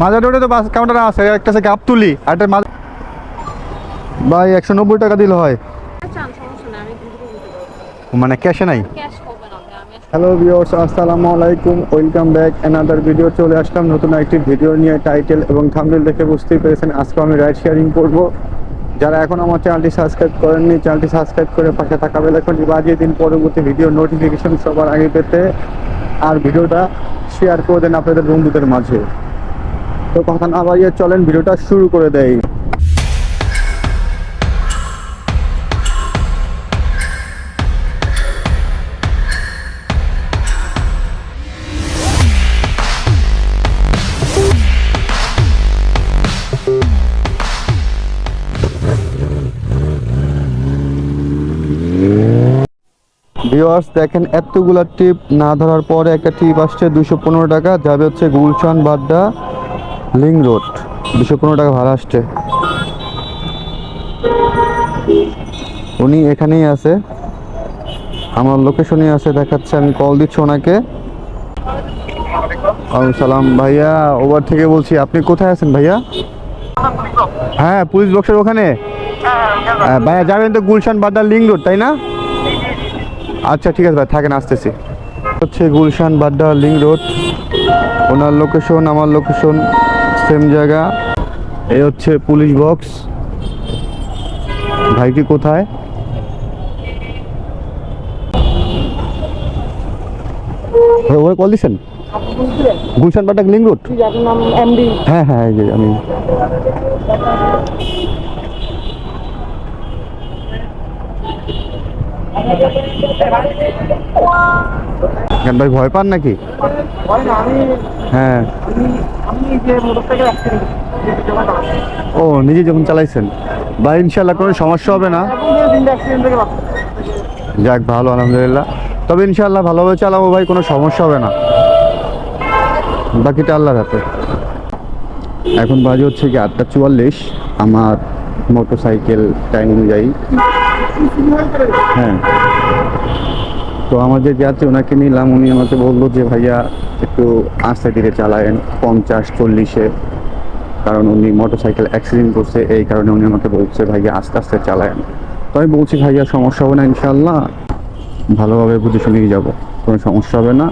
মাজার রোডে তো বাস কাউন্টার আছে, একটা আছে গাবতুলি আর একটা ভাই, একশো নব্বই টাকা দিলে হয়। মানে ক্যাশে নাই? হ্যালো ভিউয়ার্স আসসালামু আলাইকুম ওয়েলকাম ব্যাক অ্যানাদার ভিডিও চলে আসলাম, নতুন একটি ভিডিও নিয়ে টাইটেল এবং থাম্বনেল দেখে বুঝতেই পেরেছেন, আজকে আমি রাইড শেয়ারিং করব। যারা এখন আমার চ্যানেলটি সাবস্ক্রাইব করেননি চ্যানেলটি সাবস্ক্রাইব করে পাশে থাকা বেলাইকনটি বাজিয়ে দিন, পরবর্তী ভিডিও নোটিফিকেশন সবার আগে পেতে। আর ভিডিওটা শেয়ার করে দেন আপনাদের বন্ধুদের মাঝে। তো কথা না বাজিয়ে চলেন, ভিডিওটা শুরু করে দেয় ভিওয়ার্স দেখেন, এতগুলা টিপ না ধরার পরে একটা টিপ আসছে দুশো পনেরো টাকা, যাবে হচ্ছে গুলশান, বাড্ডা। লিং রোড দুশো পনেরো টাকা ভাড়া আসছে। উনি এখানেই আছে। আমার লোকেশনই আছে দেখাচ্ছে আমি কল দিচ্ছি ওনাকে। সালাম। ভাইয়া ওভার থেকে বলছি আপনি কোথায় আছেন ভাইয়া? হ্যাঁ পুলিশ বক্সের ওখানে? হ্যাঁ, ভাইয়া যাবেন তো গুলশান বাড্ডা লিং রোড তাই না? আচ্ছা ঠিক আছে ভাই থাকেন আসতেছি। হচ্ছে গুলশান বাড্ডা লিং রোড। ওনার লোকেশন আমার লোকেশন সেম জায়গা। এই হচ্ছে পুলিশ বক্স। ভাই কি কোথায়? ভাই, ওরা কল দিচ্ছেন গুলশান বাড্ডা লিং রোড? হ্যাঁ হ্যাঁ এই যে আমি। কেন ভাই, ভয় পান নাকি? হ্যাঁ। ও, নিজে যখন চালাইছেন। বা ইনশাল্লাহ কোনো সমস্যা হবে না। যাক, ভালো, আলহামদুলিল্লাহ। তবে ইনশাল্লাহ ভালোভাবে চালাবো ভাই, কোনো সমস্যা হবে না। বাকিটা আল্লাহর হাতে। এখন বাজে হচ্ছে কি আটটা চুয়াল্লিশ। আমার মোটর সাইকেল টাইম অনুযায়ী। হ্যাঁ। তো আমাদের যাচ্ছে ওনাকে নিলাম। উনি আমাকে বলল যে ভাইয়া একটু আস্তে ধীরে চালায়েন পঞ্চাশ চল্লিশে। কারণ উনি মোটর সাইকেল অ্যাক্সিডেন্ট করছে এই কারণে উনি আমাকে বলছে ভাইয়া আস্তে আস্তে চালায়েন। তো আমি বলছি ভাইয়া সমস্যা হবে না ইনশাল্লাহ ভালোভাবে বুঝে শুনেই যাব কোনো সমস্যা হবে না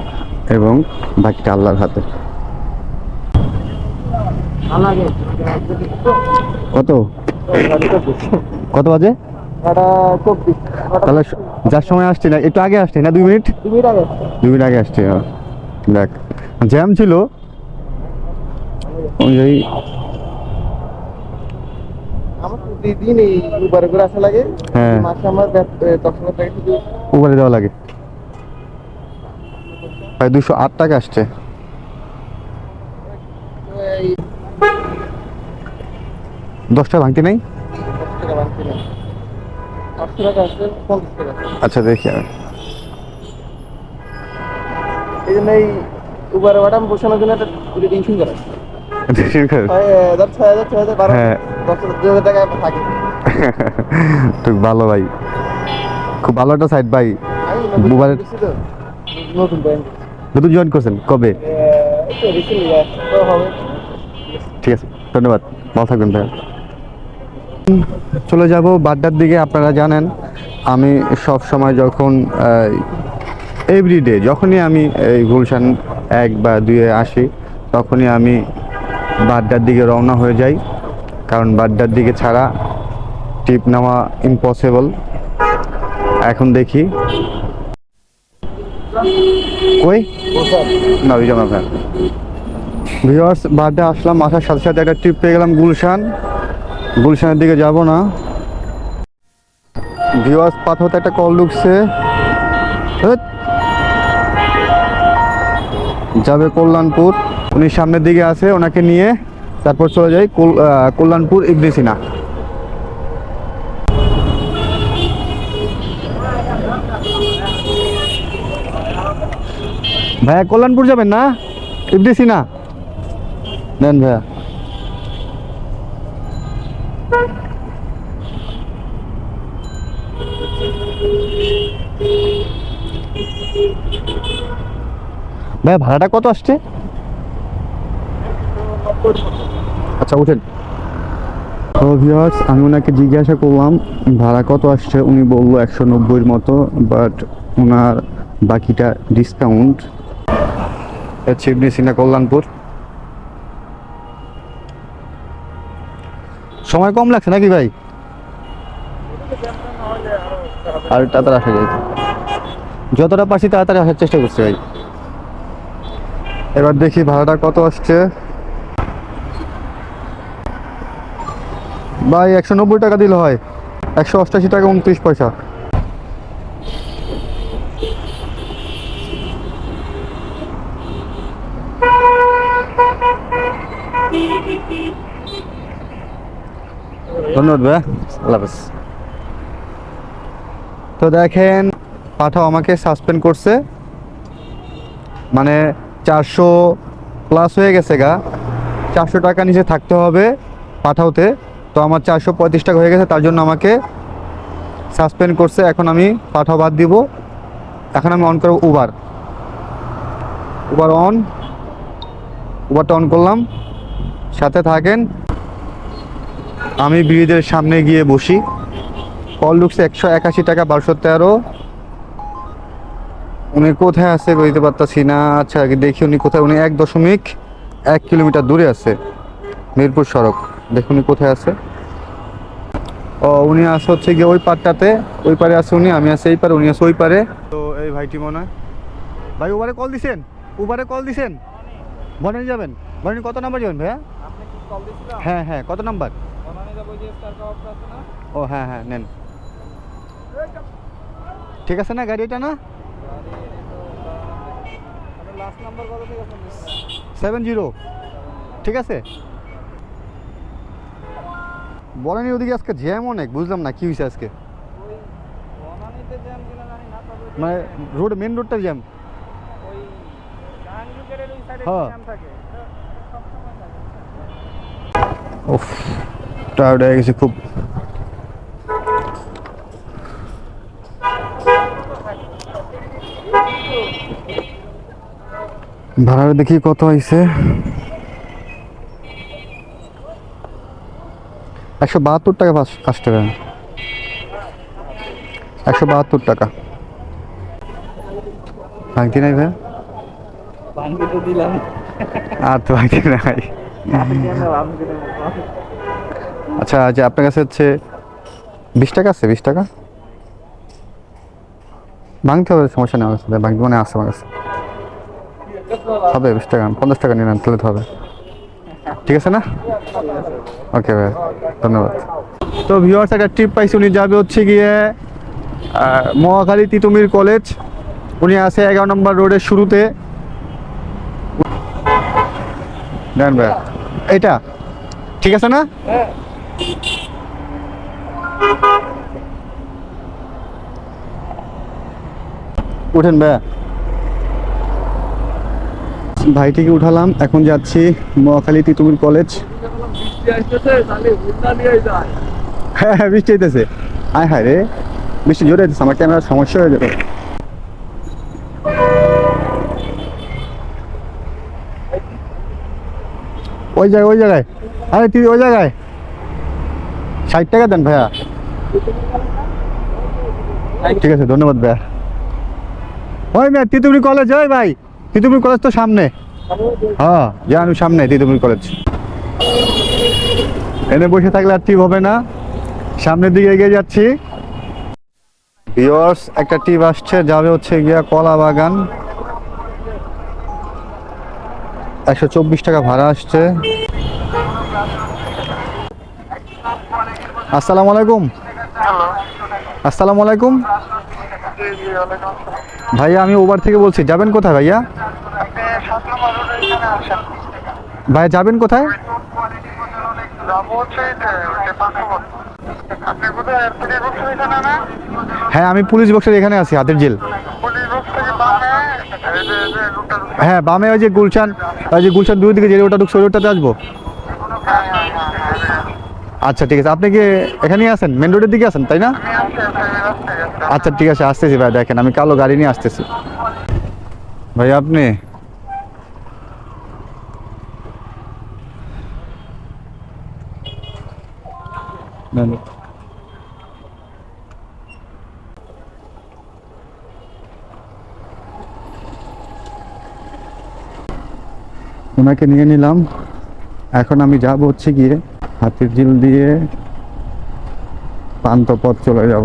এবং বাকিটা আল্লাহর হাতে। কত? কত বাজে? তাহলে যার সময় আসছে না একটু আগে আসছে না দুই মিনিট? দুই মিনিট আগে দুই মিনিট আগে আসছি হ্যাঁ। দেখ জ্যাম ছিল। অনুযায়ী প্রতিদিন এই উবারে করে আসা লাগে। হ্যাঁ। মাসে আমার বেত- এ, দশ হাজার টাকা শুধু উপরে দেওয়া লাগে। প্রায় দুশো আট টাকা আসছে। এই দশটা ভাঙতি নাই? দশ টাকা বাঁধতে না আচ্ছা দেখি আমি। এই জন্য এই উবারে বাটাম বসানোর জন্য একটা পুরো টেনশন করে। ভালো ভাই। খুব ভালো একটা সাইড ভাই। নতুন মোবাইল- নতুন জয়েন করছেন? কবে? ঠিক আছে ধন্যবাদ। ভালো থাকবেন ভাই। চলে যাব, বাড্ডার দিকে আপনারা জানেন, আমি সব সময় যখন এভরিডে যখনই আমি এই গুলশান এক বা দুয়ে আসি, তখনই আমি বাড্ডার দিকে রওনা হয়ে যাই। কারণ বাড্ডার দিকে ছাড়া টিপ নেওয়া ইম্পসিবল এখন দেখি। না, ওই জমা ফ্যান ভিওয়ার্স বার্থডে আসলাম, আসার সাথে সাথে একটা ট্রিপ পেয়ে গেলাম গুলশান। গুলশানের দিকে যাব না। ভিওয়ার্স পাথরতে একটা কল ঢুকছে। যাবে কল্যাণপুর। উনি সামনের দিকে আছে, ওনাকে নিয়ে তারপর চলে যাই কল্যাণপুর ইবনেসিনা ভাইয়া, কল্যাণপুর যাবেন না? ইবনেসিনা নেন ভাইয়া। ভাই ভাড়াটা কত আসছে? আচ্ছা উঠেন। তো আমি ওনাকে জিজ্ঞাসা করলাম ভাড়া কত আসছে? উনি বলল একশো নব্বইয়ের মতো বাট ওনার বাকিটা ডিসকাউন্ট চিবনি সিনা কল্যাণপুর সময় কম লাগছে নাকি ভাই? আর তাড়াতাড়ি আসা যায়। যতটা পারছি তাড়াতাড়ি আসার চেষ্টা করছি ভাই। এবার দেখি ভাড়াটা কত আসছে। ভাই একশো নব্বই টাকা দিলে হয়। একশো অষ্টাশি টাকা উনত্রিশ পয়সা। ধন্যবাদ ভাই আল্লাহ হাফেজ। তো দেখেন, পাঠাও আমাকে সাসপেন্ড করছে। মানে চারশো প্লাস হয়ে গেছে গা। চারশো টাকা নিচে থাকতে হবে পাঠাওতে। তো আমার চারশো পঁয়ত্রিশ টাকা হয়ে গেছে, তার জন্য আমাকে সাসপেন্ড করছে। এখন আমি পাঠাও বাদ দিব। এখন আমি অন করব উবার উবার অন উবারটা অন করলাম। সাথে থাকেন। আমি ব্রিজের সামনে গিয়ে বসি। কল লুকস একশো একাশি টাকা, বারোশো তেরো। উনি কোথায় আছে বলতে পারতাছি না। আচ্ছা দেখি উনি কোথায়। উনি এক দশমিক এক কিলোমিটার দূরে আছে, মিরপুর সড়ক। দেখুন উনি কোথায় আছে। ও, উনি আছে হচ্ছে গিয়ে ওই পারটাতে ওই পারে আছে উনি, আমি আছি এই পারে উনি আছে ওই পারে তো এই ভাইটি মনে হয় ভাই, উবারে কল দিছেন? উবারে কল দিছেন? বনানি যাবেন? বনানি কত নাম্বার যাবেন ভাইয়া? হ্যাঁ হ্যাঁ কত নাম্বার? ও হ্যাঁ হ্যাঁ নেন। ঠিক আছে না গাড়ি এটা না? Seven zero. ঠিক আছে? বলেনি ওদিকে আজকে জ্যাম অনেক বুঝলাম না কি হয়েছে আজকে। মানে রোড মেন রোডটা জ্যাম। হ্যাঁ। ওফ টায়ার্ড হয়ে গেছে খুব। ভাড়া দেখি কত হয়েছে একশো বাহাত্তর টাকা পাঁচ টাকা একশো বাহাত্তর টাকা। ভাঙতি নাই ভাই? আর তো ভাঙতি নাই। আচ্ছা যে আপনার কাছে হচ্ছে বিশ টাকা আছে, বিশ টাকা? ভাঙতে হবে, সমস্যা নেই আমার কাছে, ভাঙতে মানে আছে আমার কাছে। হবে বিশ টাকা, পঞ্চাশ টাকা নিন, তাহলে তো হবে। ঠিক আছে না? ওকে ভাই, ধন্যবাদ। তো ভিউয়ার্স একটা ট্রিপ পাইছি, উনি যাবে হচ্ছে গিয়ে মহাখালী তিতুমির কলেজ উনি আছে এগারো নম্বর রোডের শুরুতে। দেন ভাই, এটা? ঠিক আছে না? উঠেন ভাইয়া। ভাইটিকে উঠালাম, এখন যাচ্ছি মহাখালী তিতুমির কলেজ। হ্যাঁ হ্যাঁ বৃষ্টি হইতেছে। আয় হায় রে, বৃষ্টি জোরে হইতেছে, আমার ক্যামেরার সমস্যা হয়ে যাবে। ওই জায়গায় ওই জায়গায়। আরে, তুই ওই জায়গায়। ষাট টাকা দেন ভাইয়া। ঠিক আছে, ধন্যবাদ ভাইয়া। ওই মেয়ে তিতুমির কলেজ ওই ভাই তিতুমির কলেজ তো সামনে। হ্যাঁ জানি সামনে তিতুমির কলেজ এনে বসে থাকলে আর টিপ হবে না। সামনের দিকে এগিয়ে যাচ্ছি। ভিওর্স একটা টিপ আসছে, যাবে হচ্ছে গিয়া কলা বাগান একশো চব্বিশ টাকা ভাড়া আসছে। আসসালামু আলাইকুম। আসসালামু আলাইকুম। ভাইয়া আমি ওবার থেকে বলছি যাবেন কোথায় ভাইয়া? ভাইয়া যাবেন কোথায়? হ্যাঁ আমি পুলিশ বক্সের এখানে আছি হাতের জেল। হ্যাঁ বামে ওই যে গুলশান ওই যে গুলশান দুই দিকে যে ওটা ঢুকছে ওই রোডটাতে আসব। আচ্ছা ঠিক আছে আপনি কি এখানেই আছেন মেন রোডের দিকে আছেন তাই না আচ্ছা ঠিক আছে আসতেছি ভাই দেখেন আমি কালো গাড়ি নিয়ে আসতেছি ভাই আপনি ওনাকে নিয়ে নিলাম এখন আমি যাব হচ্ছে গিয়ে হাতির ঝিল দিয়ে পান্ত পথ চলে যাব।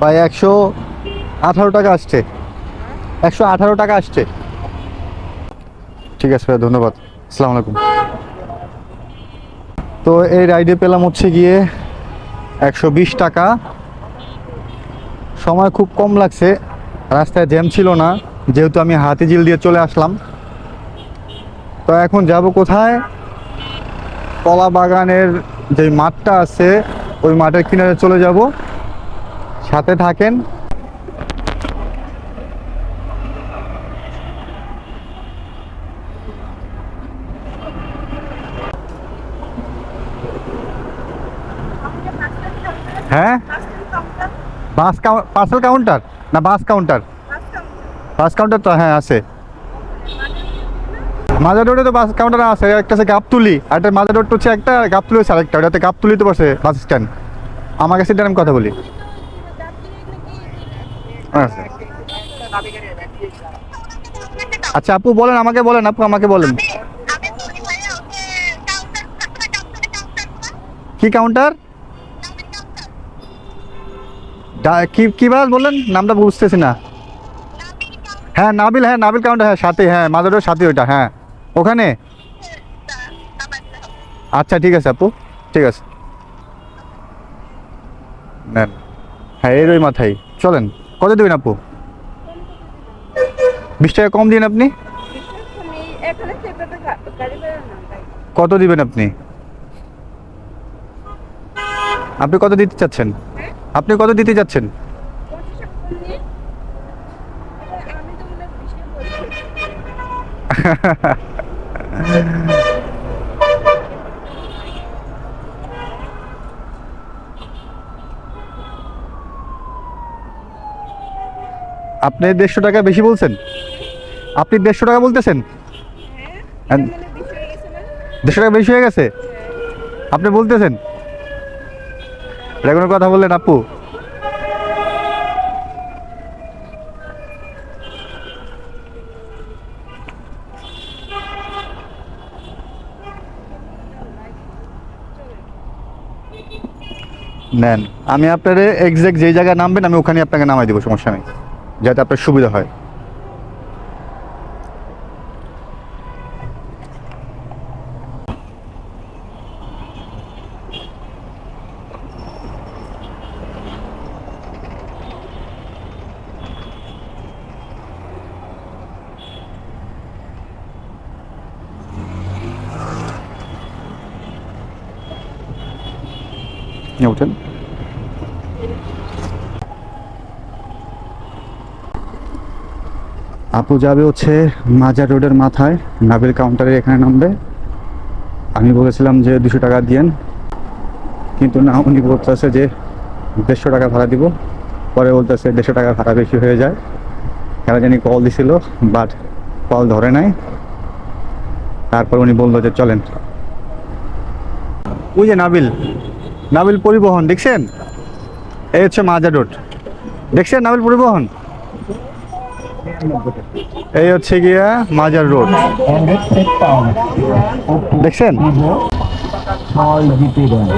ভাই, একশো আঠারো টাকা আসছে। একশো আঠারো টাকা আসছে। ঠিক আছে ভাই, ধন্যবাদ। আসসালামু আলাইকুম। তো এই রাইডে পেলাম হচ্ছে গিয়ে একশো বিশ টাকা। সময় খুব কম লাগছে, রাস্তায় জ্যাম ছিল না, যেহেতু আমি হাতি হাতিঝিল দিয়ে চলে আসলাম। তো এখন যাব কোথায়? কলা বাগানের যে মাঠটা আছে, ওই মাঠের কিনারে চলে যাব। সাথে থাকেন। হ্যাঁ? বাস পার্সেল কাউন্টার না বাস কাউন্টার বাস কাউন্টার তো হ্যাঁ আছে। মাজার রোডে তো বাস কাউন্টার আছে একটা আছে গাবতুলি আর একটা মাজার রোড হচ্ছে একটা গাবতুলি হচ্ছে আরেকটা ওটাতে গাবতুলি তো বসে বাস স্ট্যান্ড আমার কাছে আমি কথা বলি। আচ্ছা। আচ্ছা আপু বলেন আমাকে বলেন আপু আমাকে বলেন। কি কাউন্টার কি কি বাস বললেন? নামটা বুঝতেছি না। হ্যাঁ নাবিল হ্যাঁ নাবিল কাউন্টার হ্যাঁ সাথে হ্যাঁ মাদারের সাথে ওইটা হ্যাঁ। ওখানে? আচ্ছা ঠিক আছে আপু, ঠিক আছে। নেন। হ্যাঁ এর ওই মাথায়। চলেন, কত দেবেন আপু? বিশ টাকা কম দিন আপনি? কত দিবেন আপনি? আপনি কত দিতে চাচ্ছেন? আপনি কত দিতে বলছি আপনি দেড়শো টাকা বেশি বলছেন? আপনি দেড়শো টাকা বলতেছেন? হ্যাঁ হয়ে দেড়শো টাকা বেশি হয়ে গেছে? আপনি বলতেছেন? এটা কথা বললেন আপু? নেন, আমি আপনার এক্সাক্ট যেই জায়গায় নামবেন, আমি ওখানে আপনাকে নামাই দেবো, সমস্যা নেই। যাতে আপনার সুবিধা হয়। ওঠেন আপু যাবে হচ্ছে মাজার রোডের মাথায় নাবিল কাউন্টারে এখানে নামবে। আমি বলেছিলাম যে দুশো টাকা দিয়েন কিন্তু না উনি বলতেছে যে দেড়শো টাকা ভাড়া দিব। পরে বলতেছে দেড়শো টাকা ভাড়া বেশি হয়ে যায়। কেন জানি কল দিছিল বাট কল ধরে নাই। তারপর উনি বলল যে চলেন। ওই যে নাবিল নাবিল পরিবহন, দেখছেন? এই হচ্ছে মাজার রোড। দেখছেন নাবিল পরিবহন? এই হচ্ছে গিয়া মাজার রোড। দেখছেন? ছয় জিপি দেন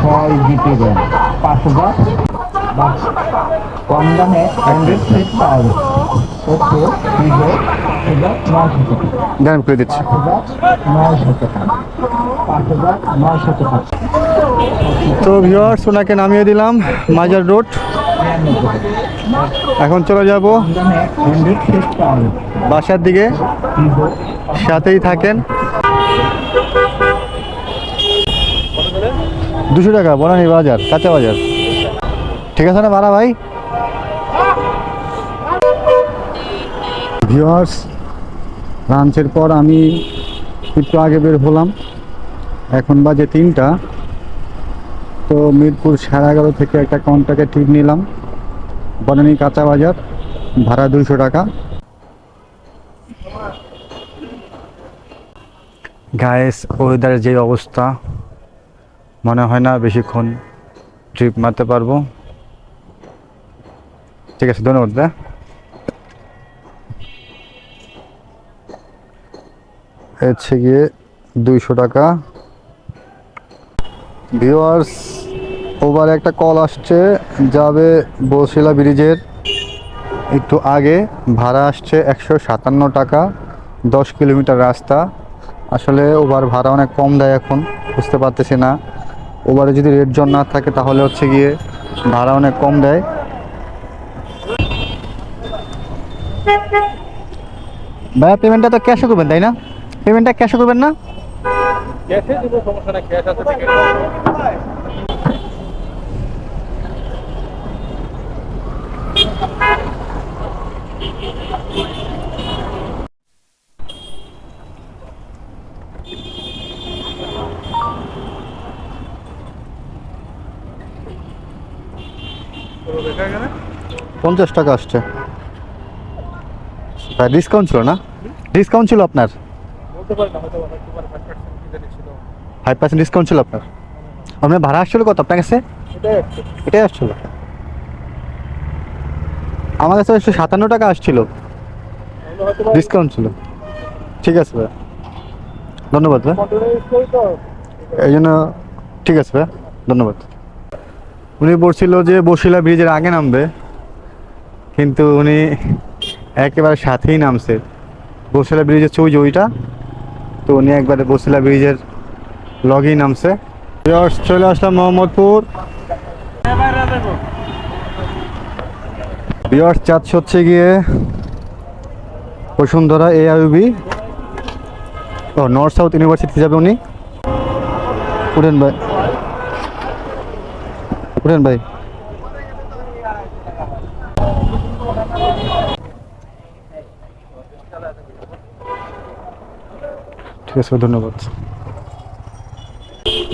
ছয় জিপি দেন পাঁচ হাজার বাস। কম দামে হান্ড্রেড সিট পাওয়া যায়। সত্তর হিরো হাজার নয়শো টাকা। দাম করে দিচ্ছি। নয়শো টাকা। পাঁচ হাজার নয়শো টাকা। তো ভিউয়ার্স ওনাকে নামিয়ে দিলাম মাজার রোড। এখন চলে যাব বাসার দিকে। সাথেই থাকেন। দুশো টাকা বনানি বাজার কাঁচা বাজার। ঠিক আছে না ভাড়া ভাই? ভিওয়ার্স লাঞ্চের পর আমি একটু আগে বের হলাম। এখন বাজে তিনটা। তো মিরপুর সাড়ে এগারো থেকে একটা কন্ট্রাক্টে ট্রিপ নিলাম। বনানী কাঁচা বাজার, ভাড়া দুইশো টাকা। গায়েস ওয়েদারের যে অবস্থা, মনে হয় না বেশিক্ষণ ট্রিপ মারতে পারব। ঠিক আছে, ধন্যবাদ দা হচ্ছে গিয়ে দুইশো টাকা। ভিওয়ার্স ওভার একটা কল আসছে, যাবে বসিলা ব্রিজের। একটু আগে ভাড়া আসছে একশো সাতান্ন টাকা, দশ কিলোমিটার রাস্তা। আসলে ওভার ভাড়া অনেক কম দেয় এখন, বুঝতে পারতেছি না। ওভারে যদি রেড জন না থাকে, তাহলে হচ্ছে গিয়ে ভাড়া অনেক কম দেয়। ভাইয়া পেমেন্টটা তো ক্যাশে করবেন তাই না? পেমেন্টটা ক্যাশে করবেন না? ক্যাশে দিব সমস্যা নাই ক্যাশ আছে। পঞ্চাশ টাকা আসছে। ডিসকাউন্ট ছিল না? ডিসকাউন্ট ছিল আপনার? ফাইভ পার্সেন্ট ডিসকাউন্ট ছিল আপনার? আপনার ভাড়া আসছিল কত আপনার কাছে? এটাই আসছে এটাই আসছিল। আমার কাছে একশো সাতান্ন টাকা আসছিল। ডিসকাউন্ট ছিল। ঠিক আছে ভাই। ধন্যবাদ ভাই। এই জন্য ঠিক আছে ভাই। ধন্যবাদ। উনি বলছিল যে বসিলা ব্রিজের আগে নামবে। কিন্তু উনি একেবারে সাথেই নামছে। বসিলা ব্রিজের যে ওইটা, তো উনি একবারে বসিলা ব্রিজের লগেই নামছে। চলে আসলাম মোহাম্মদপুর। বিয়ার্স চাচ্ছে হচ্ছে গিয়ে বসুন্ধরা এ আইবি ও নর্থ সাউথ ইউনিভার্সিটি যাবে উনি। উঠেন ভাই। উঠেন ভাই। আছে ধন্যবাদ।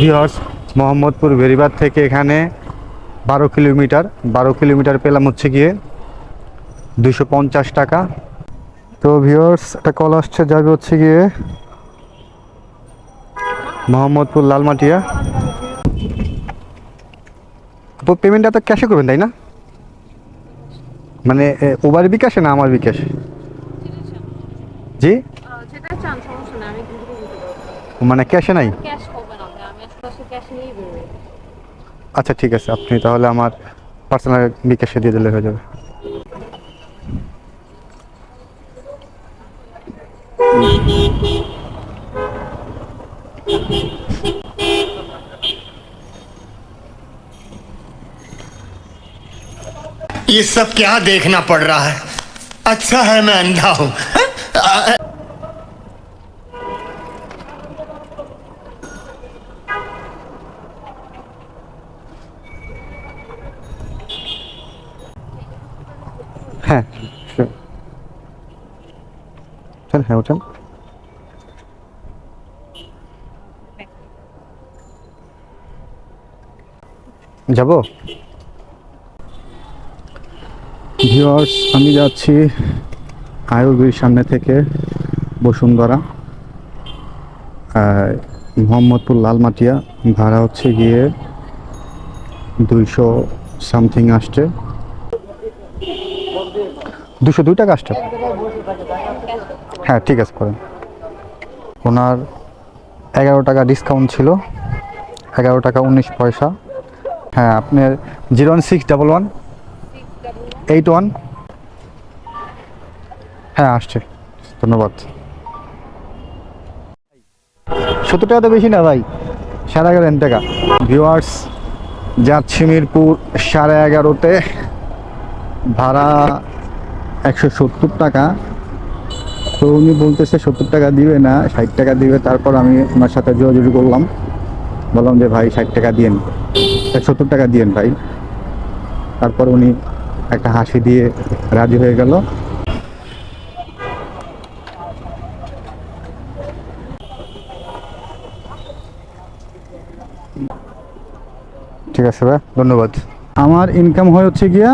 ভিওর্স মোহাম্মদপুর বেরিবাদ থেকে এখানে বারো কিলোমিটার বারো কিলোমিটার পেলাম হচ্ছে গিয়ে দুশো পঞ্চাশ টাকা। তো ভিওর্স একটা কল আসছে, যাবে হচ্ছে গিয়ে মোহাম্মদপুর লালমাটিয়া। আপু পেমেন্টটা তো ক্যাশে করবেন, তাই না? মানে ওবার বিকাশে না আমার বিকাশে? জি? মানে ক্যাশে নাই ক্যাশ হবে না ভাই, আমি আসলে ক্যাশ নিয়েই বেরোই আচ্ছা ঠিক আছে আপনি তাহলে আমার পার্সোনাল বিকাশে দিয়ে দিলে হয়ে যাবে ये सब क्या देखना पड़ रहा है अच्छा है मैं अंधा हूं হ্যাঁ। হ্যাঁ যাব? ভিওয়ার্স আমি যাচ্ছি আয়ুর্বের সামনে থেকে বসুন্ধরা। মোহাম্মদপুর লালমাটিয়া, ভাড়া হচ্ছে গিয়ে দুইশো সামথিং আসছে। দুশো দুই টাকা আসছে। হ্যাঁ ঠিক আছে, করেন। ওনার এগারো টাকা ডিসকাউন্ট ছিল। এগারো টাকা উনিশ পয়সা। হ্যাঁ আপনার zero one six double one, eight one. হ্যাঁ আসছে। ধন্যবাদ। সত্তর টাকা তো বেশি না ভাই, সাড়ে এগারো টাকা। ভিউয়ার্স, যাচ্ছি মিরপুর সাড়ে এগারোতে। ভাড়া একশো সত্তর টাকা। তো উনি বলতেছে সত্তর টাকা দিবে না ষাট টাকা দিবে। তারপর আমি ওনার সাথে যোগাযোগ করলাম। বললাম যে ভাই ষাট টাকা দিয়েন। সত্তর টাকা দিয়েন ভাই। তারপর উনি একটা হাসি দিয়ে রাজি হয়ে গেল। ঠিক আছে ভাই। ধন্যবাদ। আমার ইনকাম হয় হচ্ছে গিয়া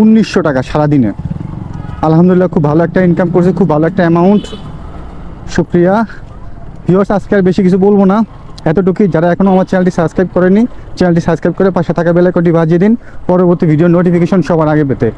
উনিশশো টাকা সারাদিনে। আলহামদুলিল্লাহ, খুব ভালো একটা ইনকাম করছে, খুব ভালো একটা অ্যামাউন্ট সুপ্রিয়া ভিউয়ার্স আজকে আর বেশি কিছু বলব না। এতটুকুই। যারা এখনও আমার চ্যানেলটি সাবস্ক্রাইব করেনি চ্যানেলটি সাবস্ক্রাইব করে পাশে থাকা বেলাকটি বাজিয়ে দিন। পরবর্তী ভিডিও নোটিফিকেশন সবার আগে পেতে।